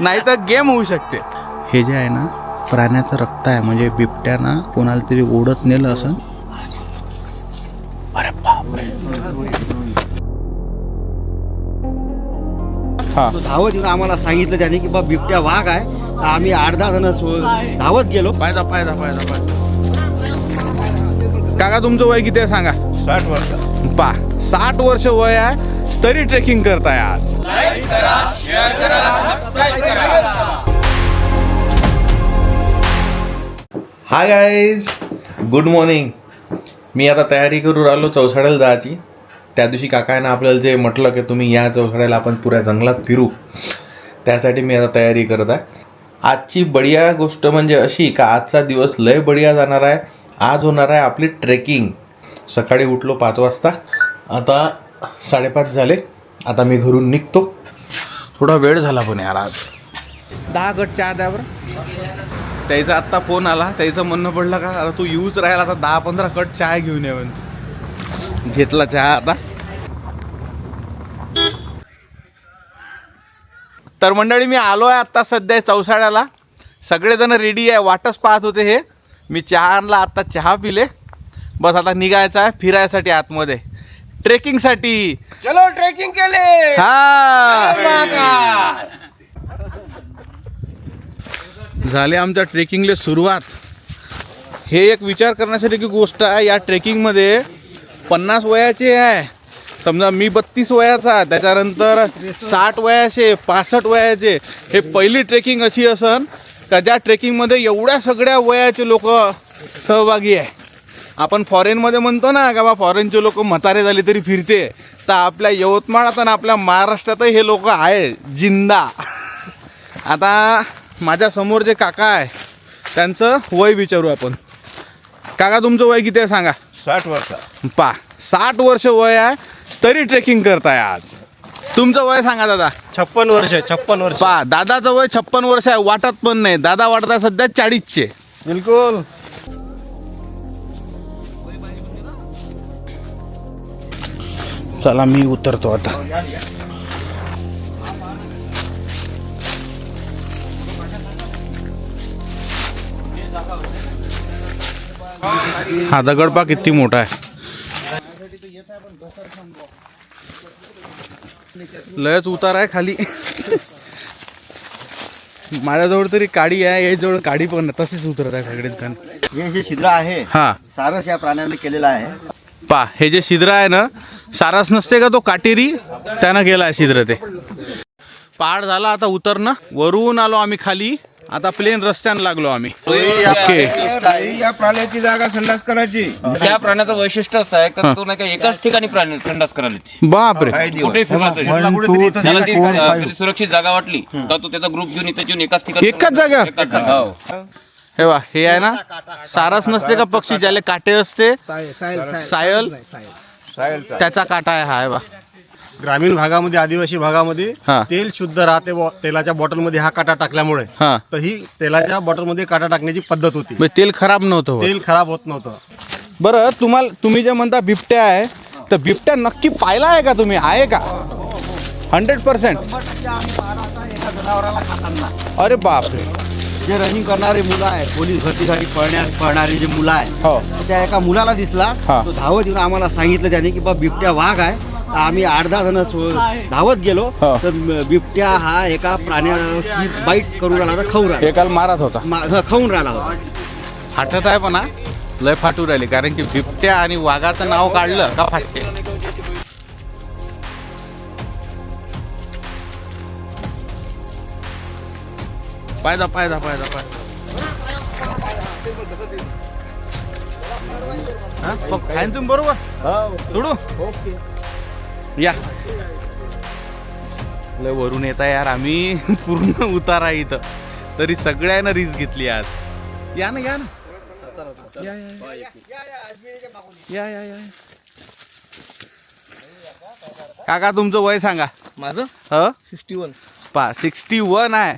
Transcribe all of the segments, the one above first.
नाही तर गेम होऊ शकते. हे जे आहे ना प्राण्याचं रक्त आहे म्हणजे बिबट्यानं कोणाला तरी ओढत नेलं असं. अरे बापरे. हा. तो धावत येऊन आम्हाला सांगितलं त्याने की बा बिबट्या वाघ आहे. तर आम्ही आठ दहा जण सो- धावत गेलो. पायदा पायदा पायदा पायदा. काका तुमचं वय किती आहे सांगा. साठ वर्ष. पा साठ वर्ष वय आहे. तरी ट्रेकिंग करताय आज. हाय गाईज गुड मॉर्निंग मी आता तयारी करू राहिलो चौसाड्याला जायची. त्या दिवशी काकानं आपल्याला जे म्हटलं की तुम्ही या चौसाड्याला आपण पुऱ्या जंगलात फिरू. त्यासाठी मी आता तयारी करत आहे. आजची बढिया गोष्ट म्हणजे अशी का आजचा दिवस लय बढिया जाणार आहे. आज होणार आहे आपली ट्रेकिंग. सकाळी उठलो पाच वाजता. आता साडेपाच झाले. आता मी घरून निघतो. थोडा वेळ झाला पण यार आज. दहा गट चहा द्या बरं त्याचा आत्ता फोन आला. त्याचं म्हणणं पडलं का आता तू यूज राहिला आता दहा पंधरा कट चहा घेऊन ये म्हणून घेतला चहा आता. तर मंडळी मी आलो आहे आत्ता सध्या चौसाळ्याला. सगळेजण रेडी आहे. वाटच पाहत होते हे. मी चहा आणला आत्ता चहा पिले. बस आता निघायचं आहे फिरायसाठी आतमध्ये. ट्रेकिंगसाठी. चलो ट्रेकिंग केले. हा. झाले आमच्या ट्रेकिंगला सुरुवात. हे एक विचार करण्यासाठी गोष्ट आहे या ट्रेकिंगमध्ये पन्नास वयाचे आहे. समजा मी बत्तीस वयाचा त्याच्यानंतर साठ वयाचे पासष्ट वयाचे. हे पहिली ट्रेकिंग अशी असन का ज्या ट्रेकिंगमध्ये एवढ्या सगळ्या वयाचे लोक सहभागी आहे. आपण फॉरेनमध्ये म्हणतो ना का बा फॉरेनचे लोक म्हातारे झाले तरी फिरते. तर आपल्या यवतमाळात आणि आपल्या महाराष्ट्रातही हे लोक आहे जिंदा. आता माझ्यासमोर जे काका आहे त्यांचं वय विचारू आपण. काका तुमचं वय किती आहे सांगा? साठ वर्ष. पा साठ वर्ष वय आहे तरी ट्रेकिंग करताय आज. तुमचं वय सांगा दादा. छप्पन वर्ष छप्पन वर्ष. पा दादाचं वय छप्पन वर्ष आहे वाटत पण नाही. दादा वाटत आहे सध्या चाळीसचे. बिलकुल. चला मी उतरतो आता. हा दगडपा किती मोठा आहे. लयच उतार आहे खाली. माझ्याजवळ तरी काडी आहे याजवळ काडी पण. तशीच उतरत आहे सगळे दुकान हे जे छिद्र आहे हा. सारस या प्राण्याने केलेलं आहे. पा हे जे छिद्र आहे ना सारस नसते का तो काटेरी? त्यानं गेला छिद्र ते पहाड झाला आता उतरणं. वरून आलो आम्ही खाली. आता प्लेन रस्त्यानं लागलो आम्ही. ओके या प्राण्याची जागा संडास करायची. त्या प्राण्याचं वैशिष्ट्य असं आहे का तो नाही का एकाच ठिकाणी प्राणी संडास करायला येते. बापरे. तरी. त्याला ती अं, सुरक्षित जागा वाटली. तर तो त्याचा ग्रुप घेऊन इथे येऊन एकाच ठिकाणी एकाच? एकाच जागेवर. हे. वा हे आहे ना? सारस नसते का पक्षी ज्याला काटे असते? सायल? त्याचा काटा आहे हा हे बा ग्रामीण भागामध्ये आदिवासी भागामध्ये हा. तेल शुद्ध राहते व तेलाच्या बॉटलमध्ये हा काटा टाकल्यामुळे. हा. तर ही तेलाच्या बॉटलमध्ये काटा टाकण्याची पद्धत होती. मग तेल खराब नव्हतं होत. तेल खराब होत नव्हतं. बरं तुम्हाला तुम्ही जे म्हणता बिबट्या आहे तर बिबट्या नक्की पाहिला आहे का तुम्ही? आहे का? हंड्रेड पर्सेंट अरे बापरे. जे रनिंग करणारे मुलं आहेत पोलीस भरतीसाठी पळण्या पळणारी जे मुलं आहेत हो. तर त्या एका मुलाला दिसला. हा. तो धावत येऊन आम्हाला सांगितलं त्याने की बा बिबट्या वाघ आहे. तर आम्ही आठ दहा जण सो- धावत गेलो. हा. तर बिबट्या हा एका प्राण्याची बाईट करून राहिला होता खाऊ राहिला हे काल मारत होता. मा- हा, खाऊन राहिला होता. फाटत आहे पण हा. लय फाटू राहिली कारण की बिबट्या आणि वाघाचं नाव काढलं का फाटते? पायदा पायदा पायदा पायदा. हा? मग खाईन तुम्ही बरोबर? सोडू? या. लय वरून येता यार आम्ही. पूर्ण उतारा इथं. तरी सगळ्यांना रिस्क घेतली आज. या ना या ना. या या. या या या. काका तुमचं वय सांगा. माझं? ह? Sixty one. पा सिक्स्टी वन आहे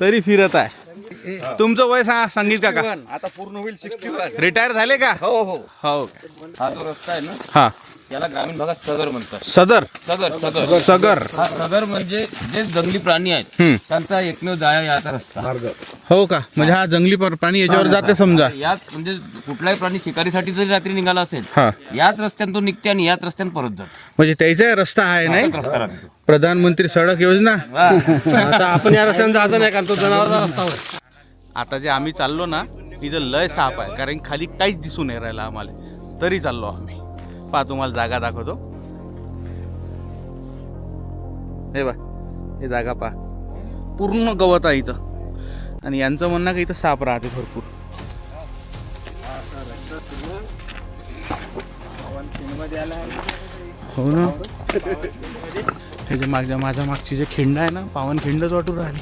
तरी फिरत आहे. तुमचं वय सांगा संगीत काका. आता पूर्ण होईल सिक्स्टी वन. रिटायर झाले का? हो हो. हो. हा जो रस्ता आहे ना हा. याला ग्रामीण भागात सगर म्हणतात. सदर? सगर सगर सगर हा सगर म्हणजे जे जंगली प्राणी आहेत हम्म. त्यांचा एकमेव जाया याचा रस्ता. हो का? म्हणजे हा जंगली पर- प्राणी याच्यावर जाते समजा. याच म्हणजे कुठलाही प्राणी शिकारीसाठी जरी रात्री निघाला असेल हा. याच रस्त्याने तो निघते आणि याच रस्त्याने परत जातो. म्हणजे त्याचा रस्ता आहे नाही? हाच रस्ता राहतो. प्रधानमंत्री सडक योजना? हा. आता आपण या रस्त्याने जायचं नाही कारण तो जनावरचा रस्ता होता आता जे आम्ही चाललो ना तिथं लय साप आहे कारण खाली काहीच दिसून नाही राहिलं आम्हाला. तरी चाललो आम्ही. पहा तुम्हाला जागा दाखवतो. हे बा हे जागा पहा. पूर्ण गवत आहे इथं. आणि यांचं म्हणणं का इथं साप राहते भरपूर. हो ना? त्याच्या मागच्या माझ्या मागची जे खिंड आहे ना पावन खिंडच वाटून राहिली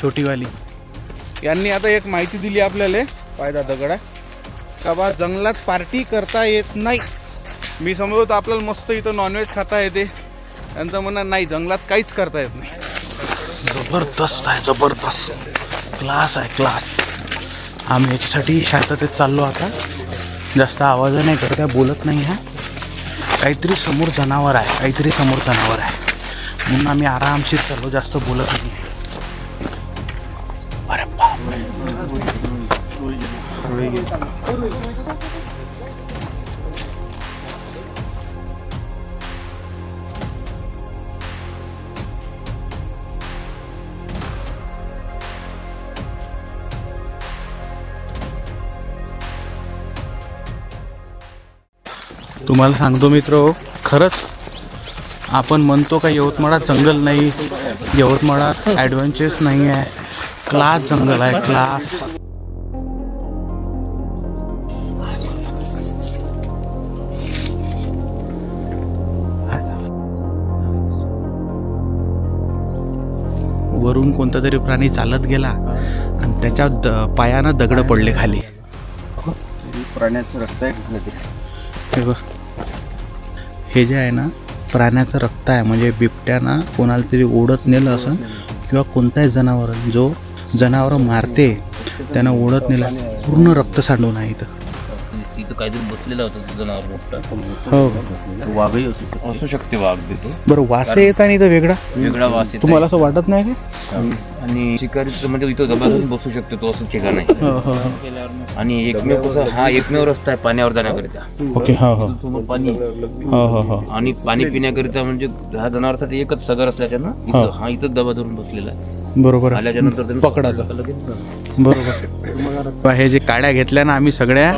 छोटीवाली. यांनी आता एक माहिती दिली आपल्याला. पायदा दगडा का बा जंगलात पार्टी करता येत नाही. मी समजतो आपल्याला मस्त इथं नॉनव्हेज खाता येते. त्यांचं म्हणणं नाही जंगलात काहीच करता येत नाही. जबरदस्त आहे जबरदस्त. क्लास आहे क्लास आम्ही याच्यासाठी शांततेत चाललो आता. जास्त आवाज नाही करत काय बोलत नाही आहे. काहीतरी समोर जनावर आहे काहीतरी समोर जनावर आहे. म्हणून आम्ही आरामशीर चाललो जास्त बोलत नाही. तुम्हाला सांगतो मित्र खरंच आपण म्हणतो का यवतमाळात जंगल नाही यवतमाळात ॲडव्हेंचर्स नाही आहे. क्लास जंगल आहे क्लास कोणता तरी प्राणी चालत गेला आणि त्याच्या द पायानं दगड पडले खाली. प्राण्याचं रक्त आहे हे बघ. हे जे आहे ना प्राण्याचं रक्त आहे म्हणजे बिबट्यानं कोणाला तरी ओढत नेलं असं किंवा कोणताही जनावर जो जनावर मारते त्यानं ओढत नेलं पूर्ण रक्त सांडून आहे इथं. तिथं काहीतरी बसलेला होता जनावर मोठा. हो. वाघही असू असू शकते वाघ तिथं बरं वास येत आहे इथं वेगळा? वेगळा वास येतो तुम्हाला असं वाटत नाही का? आणि शिकारीचं म्हणजे इथं जबरदस्त बसू शकतो तो असं ठिकाण आहे. हो हो हो. आणि एकमेव कसं हा एकमेव रस्ता आहे पाण्यावर जाण्याकरिता. ओके हो हो. समोर पाणी. हो हो हो. आणि पाणी पिण्याकरिता म्हणजे ह्या जनावरांसाठी एकच सगर असल्याच्यानं इथं हा इथं दबा धरून बसलेला आहे. बरोबर आहे. आल्याच्यानंतर त्यानं पकडायचं. लगेच बरोबर. पहा, हे जे काड्या घेतल्या ना आम्ही सगळ्या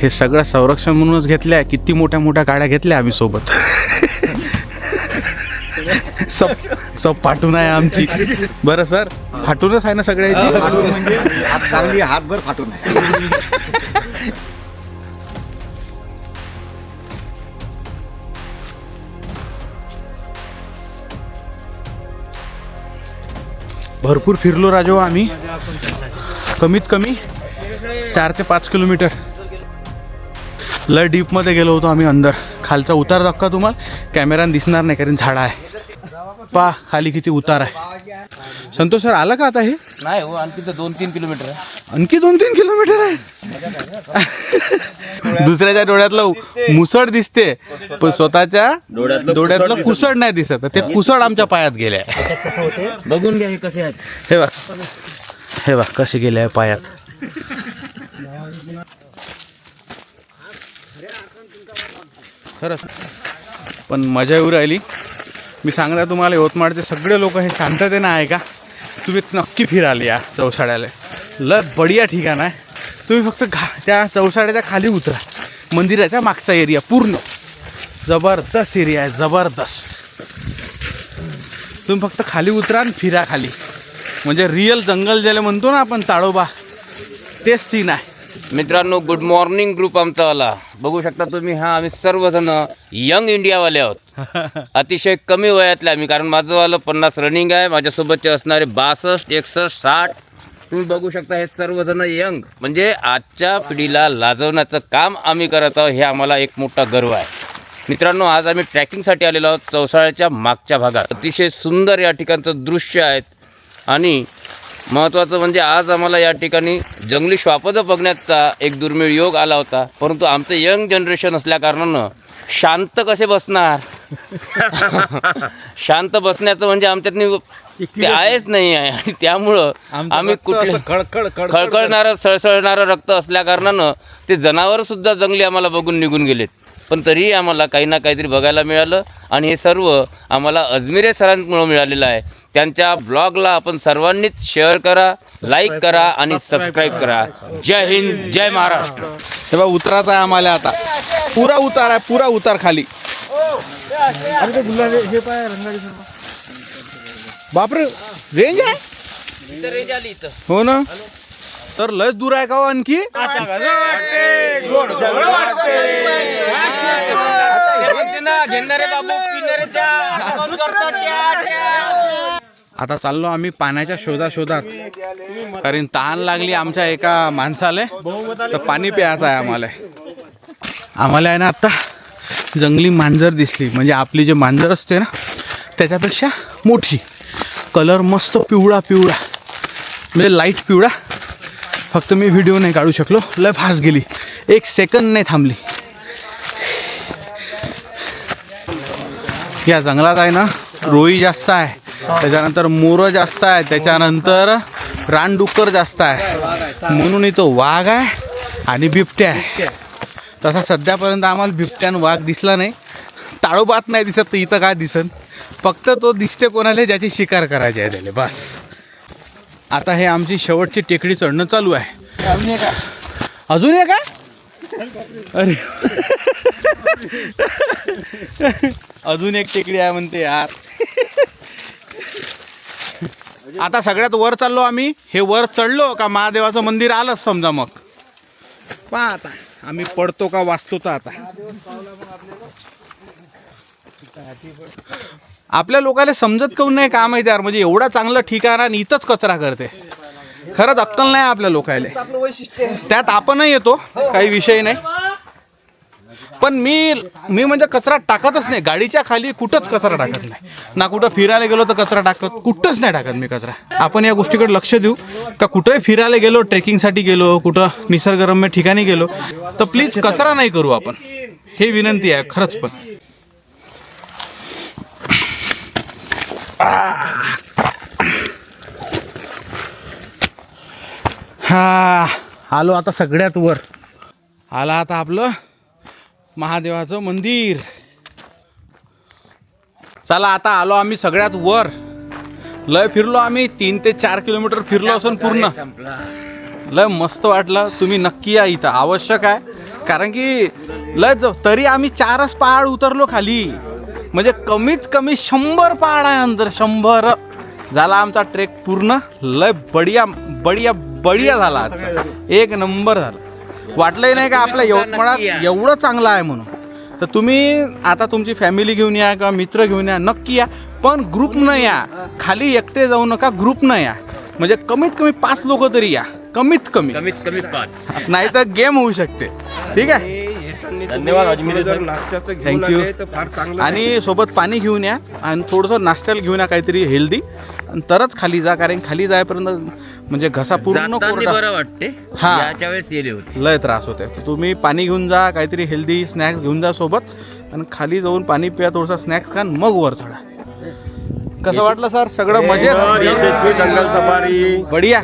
हे सगळं संरक्षण म्हणूनच घेतल्या किती मोठ्या मोठ्या काड्या घेतल्या आम्ही सोबत. सब सब पाठून आहे आमची. बरं सर? फाटूनच आहे ना सगळ्याची म्हणजे? हात चांगली हातभर फाटून भरपूर फिरलो राजो आम्ही. कमीत कमी चार ते पाच किलोमीटर. लय डीपमध्ये गेलो होतो आम्ही अंदर. खालचा उतार दाखवा तुम्हाला. कॅमेराने दिसणार नाही कारण झाडा आहे. पा खाली किती उतार आहे. संतोष सर आला का आता हे? नाही हो आणखी तर दोन तीन किलोमीटर आहे. आणखी दोन तीन किलोमीटर आहे? दुसऱ्याच्या डोळ्यातलं मुसळ दिसते. पण स्वतःच्या डोळ्यातलं कुसळ नाही दिसत. ते कुसळ आमच्या पायात गेले. बघून घ्या हे कसे आहेत. हे बघ. हे बघ कसे गेले आहे पायात. खरंच. पण मजा येऊ राहिली. मी सांगणार तुम्हाला यवतमाळचे सगळे लोक हे शांततेनं आहे का? तुम्ही नक्की फिराल या चौसाड्याला लय बढिया ठिकाण आहे. तुम्ही फक्त घा त्या चौसाड्याच्या खाली उतरा. मंदिराच्या मागचा एरिया पूर्ण. जबरदस्त एरिया आहे जबरदस्त. तुम्ही फक्त खाली उतरा आणि फिरा खाली. म्हणजे रिअल जंगल ज्याला म्हणतो ना आपण ताडोबा तेच सीन आहे. मित्रांनो गुड मॉर्निंग ग्रुप आमचा आला. बघू शकता तुम्ही हा आम्ही सर्वजण यंग इंडियावाले आहोत. अतिशय कमी वयातले आम्ही कारण माझं वालं पन्नास रनिंग आहे माझ्यासोबतचे असणारे बासष्ट एकसष्ट साठ तुम्ही बघू शकता हे सर्वजण यंग म्हणजे आजच्या पिढीला लाजवण्याचं काम आम्ही करत आहोत हे आम्हाला एक मोठा गर्व आहे. मित्रांनो आज आम्ही ट्रॅकिंगसाठी आलेलो आहोत चौसाळ्याच्या मागच्या भागात. अतिशय सुंदर या ठिकाणचं दृश्य आहेत आणि महत्त्वाचं म्हणजे आज आम्हाला या ठिकाणी जंगली श्वापदं बघण्याचा एक दुर्मिळ योग आला होता. परंतु आमचं यंग जनरेशन असल्याकारणानं शांत कसे बसणार? शांत बसण्याचं म्हणजे आमच्यात ते आहेच नाही आहे. आणि त्यामुळं आम्ही कुठले खळखळ खळखळणारं सळसळणारं रक्त असल्या कारणानं ते जनावर सुद्धा जंगली आम्हाला बघून निघून गेलेत. पण तरीही आम्हाला काही ना काहीतरी बघायला मिळालं. आणि हे सर्व आम्हाला अजमेरे सरांमुळं मिळालेलं आहे. त्यांच्या ब्लॉगला आपण सर्वांनीच शेअर करा लाईक करा आणि सबस्क्राईब करा. जय हिंद जय महाराष्ट्र. हे बा उतराचा आहे आम्हाला आता. पुरा उतार आहे पुरा उतार खाली. बापरे रेंज आहे? हो ना? तर लस दूर आहे का हो आणखी? आता चाललो आम्ही पाण्याच्या शोधा शोधात कारण तहान लागली आमच्या एका माणसाला. तर पाणी प्यायचं आहे आम्हाला. आम्हाला आहे ना आता जंगली मांजर दिसली. म्हणजे आपली जे मांजर असते ना त्याच्यापेक्षा मोठी. कलर मस्त पिवळा पिवळा. म्हणजे लाइट पिवळा. फक्त मी व्हिडिओ नाही काढू शकलो. लय फास्ट गेली. एक सेकंद नाही थांबली. या जंगलात आहे ना रोई जास्त आहे. त्याच्यानंतर मोरं जास्त आहे त्याच्यानंतर रानडुक्कर जास्त आहे. म्हणून इथं वाघ आहे आणि बिबट्या आहे. तसा सध्यापर्यंत आम्हाला बिबट्यान वाघ दिसला नाही. ताळोबात नाही दिसत तर इथं काय दिसन? फक्त तो दिसते कोणाला ज्याची शिकार करायची आहे त्याला बस. आता हे आमची शेवटची टेकडी चढणं चालू आहे. अजून आहे? का अरे. अजून एक टेकडी आहे म्हणते यार. आता सगळ्यात वर चाललो आम्ही. हे वर चढलो का महादेवाचं मंदिर आलंच समजा मग. पहा आता आम्ही पडतो का वाचतो तर आता. आपल्या लोकांना समजत काऊन नाही का माहिती यार म्हणजे एवढा चांगलं ठिकाण आणि इथंच कचरा करते. खरंच अक्कल नाही आपल्या लोकायला. त्यात आपणही येतो. काही विषय नाही. पण मी मी म्हणजे कचरा टाकतच नाही. गाडीच्या खाली कुठंच कचरा टाकत नाही. ना कुठं फिरायला गेलो तर कचरा टाकत कुठंच नाही टाकत मी कचरा. आपण या गोष्टीकडे लक्ष देऊ. का कुठंही फिरायला गेलो ट्रेकिंगसाठी गेलो कुठं निसर्गरम्य ठिकाणी गेलो तर प्लीज कचरा नाही करू आपण. हे विनंती आहे खरंच पण. हा आलो आता सगळ्यात वर. आला आता आपलं महादेवाचं मंदिर. चला आता आलो आम्ही सगळ्यात वर. लय फिरलो आम्ही तीन ते चार किलोमीटर फिरलो असून पूर्ण. लय मस्त वाटलं तुम्ही नक्की या इथं आवश्यक आहे. कारण की लय ज- तरी आम्ही चारच पहाड उतरलो खाली. म्हणजे कमीत कमी शंभर पहाड आहे अंदर शंभर. झाला आमचा ट्रेक पूर्ण लय बढिया बढिया बढिया झाला एक नंबर झाला. वाटलंही नाही का आपल्या यवतमाळात एवढं चांगलं आहे म्हणून. तर तुम्ही आता तुमची फॅमिली घेऊन या किंवा मित्र घेऊन या नक्की या. पण ग्रुपनं या. खाली एकटे जाऊ नका ग्रुपनं या. म्हणजे कमीत कमी पाच लोक तरी या. कमीत कमी. कमीत कमी पाच. नाही तर गेम होऊ शकते. ठीक आहे? धन्यवाद अजमेर जर नाश्त्याचं घेऊन Thank you. आले तर फार चांगलं आणि सोबत पाणी घेऊन या. आणि थोडंसं नाश्त्याला घेऊन या काहीतरी हेल्दी आणि तरच खाली जा कारण खाली जायपर्यंत म्हणजे घसा पूर्ण जाताना कोरडा बरं वाटते. हा. याच्या वेळेस येले होते. लय त्रास होते. तुम्ही पाणी घेऊन जा काहीतरी हेल्दी स्नॅक्स घेऊन जा सोबत आणि खाली जाऊन पाणी पिया थोडंसं स्नॅक्स खा मग वर चढा. कसं वाटलं सर? सगळं मजेत? जंगल सफारी. बढिया.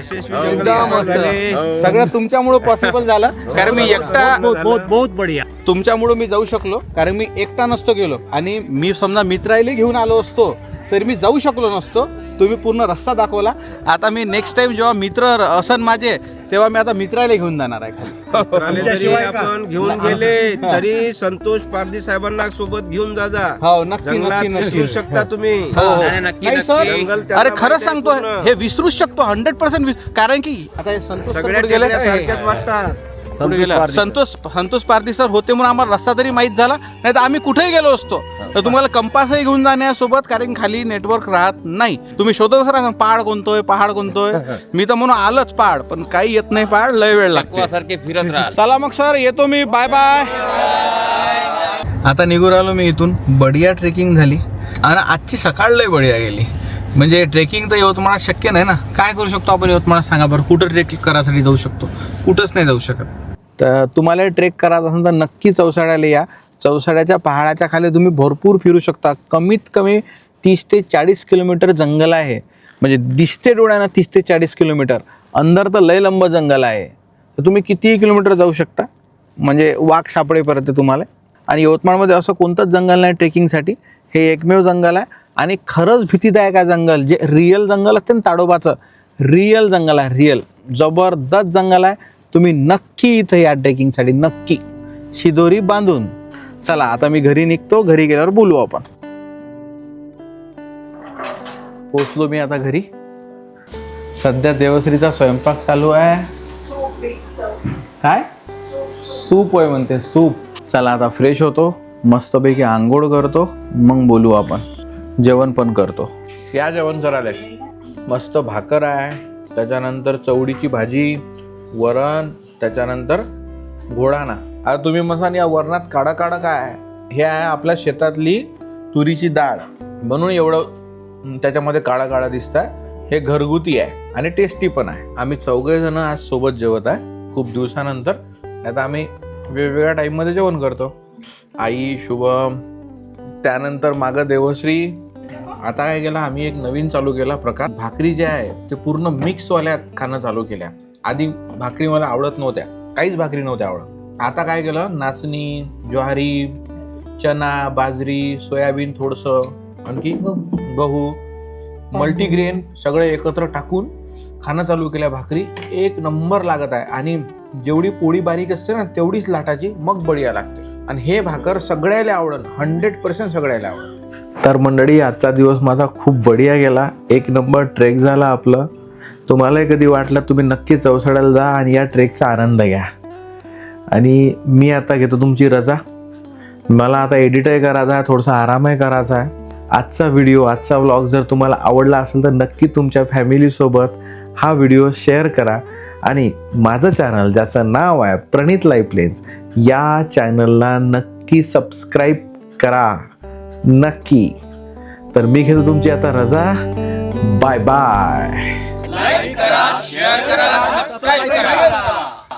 सगळं तुमच्यामुळं पॉसिबल झालं. कारण मी एकटा बहुत बढ़िया. तुमच्यामुळं मी जाऊ शकलो कारण मी एकटा नसतो गेलो. आणि मी समजा मित्राईला घेऊन आलो असतो तरी मी जाऊ शकलो नसतो. तुम्ही पूर्ण रस्ता दाखवला. आता मी नेक्स्ट टाइम जेव्हा मित्र असन माझे तेव्हा मी आता मित्राला घेऊन जाणार आहे खाली. मित्राले जरी आपण घेऊन गेले तरी संतोष पारदी साहेबांना सोबत घेऊन जा जा. हो नक्की शकता तुम्ही. हो, हो. नाही, नक्की, नाही, सर. नक्की. जंगल त्यांना अरे आहे सांगतो. हे विसरूच शकतो हंड्रेड पर्सेंट कारण की आता हे संतोष सर सगळ्या कुठे गेले? संतोष संतोष पारधी सर होते म्हणून आम्हाला रस्ता तरी माहीत झाला नाही तर आम्ही कुठेही गेलो असतो. तर तुम्हाला कंपासही घेऊन जाण्यासोबत कारण खाली नेटवर्क राहत नाही. तुम्ही शोधत असता पहाड कोणतोय पहाड कोणतोय मी तर म्हणून आलंच पहाड पण काही येत नाही पहाड लय वेळ लागतो. सारखे फिरत राहा चला मग सर येतो मी. Bye bye. आता निघून आलो मी इथून. बढिया ट्रेकिंग झाली. आणि आजची सकाळ लय बढिया गेली. म्हणजे ट्रेकिंग तर यवतमाळात शक्य नाही ना. काय करू शकतो आपण यवतमाळात? सांगा बरं कुठं ट्रेकिंग करायसाठी जाऊ शकतो? कुठंच नाही जाऊ शकत. तर तुम्हाला ट्रेक करायचा असेल तर नक्की चौसाड्याला या. चौसाड्याच्या पहाडाच्या खाली तुम्ही भरपूर फिरू शकता. कमीत कमी तीस ते चाळीस किलोमीटर जंगल आहे. म्हणजे दिसते डोळ्यांना तीस ते चाळीस किलोमीटर. अंदर तर लय लंब जंगल आहे. तर तुम्ही कितीही किलोमीटर जाऊ शकता. म्हणजे वाघ सापडेपर्यंत तुम्हाला. आणि यवतमाळमध्ये असं कोणतंच जंगल नाही ट्रेकिंगसाठी. हे एकमेव जंगल आहे. आणि खरंच भीतीदायक आहे जंगल. जे रिअल जंगल असते ना ताडोबाचं रिअल जंगल आहे रिअल जबरदस्त जंगल आहे. तुम्ही नक्की इथं या ट्रेकिंगसाठी नक्की. शिदोरी बांधून. चला आता मी घरी निघतो घरी गेल्यावर बोलू आपण. पोचलो मी आता घरी. सध्या देवश्रीचा स्वयंपाक चालू आहे. काय? सूप होय म्हणते सूप. चला आता फ्रेश होतो. मस्तपैकी आंघोळ करतो. मग बोलू आपण. जेवण पण करतो. या जेवण करायला मस्त भाकर आहे. त्याच्यानंतर चवडीची भाजी. वरण त्याच्यानंतर घोडाणा आता तुम्ही म्हणसान या वरणात काडा काळा काय आहे? हे आहे आपल्या शेतातली तुरीची डाळ. म्हणून एवढं त्याच्यामध्ये काळा काळा दिसत आहे हे घरगुती आहे आणि टेस्टी पण आहे. आम्ही चौघे जण आज सोबत जेवत आहे. खूप दिवसानंतर. आता आम्ही वेगवेगळ्या टाईममध्ये जेवण करतो. आई शुभम त्यानंतर मागं देवश्री. आता काय केलं? आम्ही एक नवीन चालू केला प्रकार. भाकरी जे आहे ते पूर्ण मिक्सवाल्या खाणं चालू केल्या. आधी भाकरी मला आवडत नव्हत्या. काहीच भाकरी नव्हत्या आवडत. आता काय केलं? नाचणी ज्वारी चना बाजरी सोयाबीन थोडंसं आणखी गहू. मल्टीग्रेन सगळे एकत्र टाकून खाणं चालू केल्या भाकरी. एक नंबर लागत आहे. आणि जेवढी पोळी बारीक असते ना तेवढीच लाटाची मग बढिया लागते. आणि हे भाकर सगळ्याला आवडन. हंड्रेड पर्सेंट सगळ्याला आवडन. तर मंडळी आजचा दिवस माझा खूप बढिया गेला. एक नंबर ट्रेक झाला आपलं. तुम्हालाही कधी वाटलं तुम्ही नक्की चौसाड्याला जा आणि या ट्रेकचा आनंद घ्या. आणि मी आता घेतो तुमची रजा. मला आता एडिटही करायचा आहे थोडासा आरामही करायचा आहे. आजचा व्हिडिओ आजचा व्लॉग जर तुम्हाला आवडला असेल तर नक्की तुमच्या फॅमिलीसोबत हा व्हिडिओ शेअर करा. आणि माझं चॅनल ज्याचं नाव आहे प्रणित लाईफ प्लेस या चॅनलला नक्की सबस्क्राईब करा. नक्की. तर मी घेतो तुमची आता रजा. बाय बाय करा सबस्क्राईब करा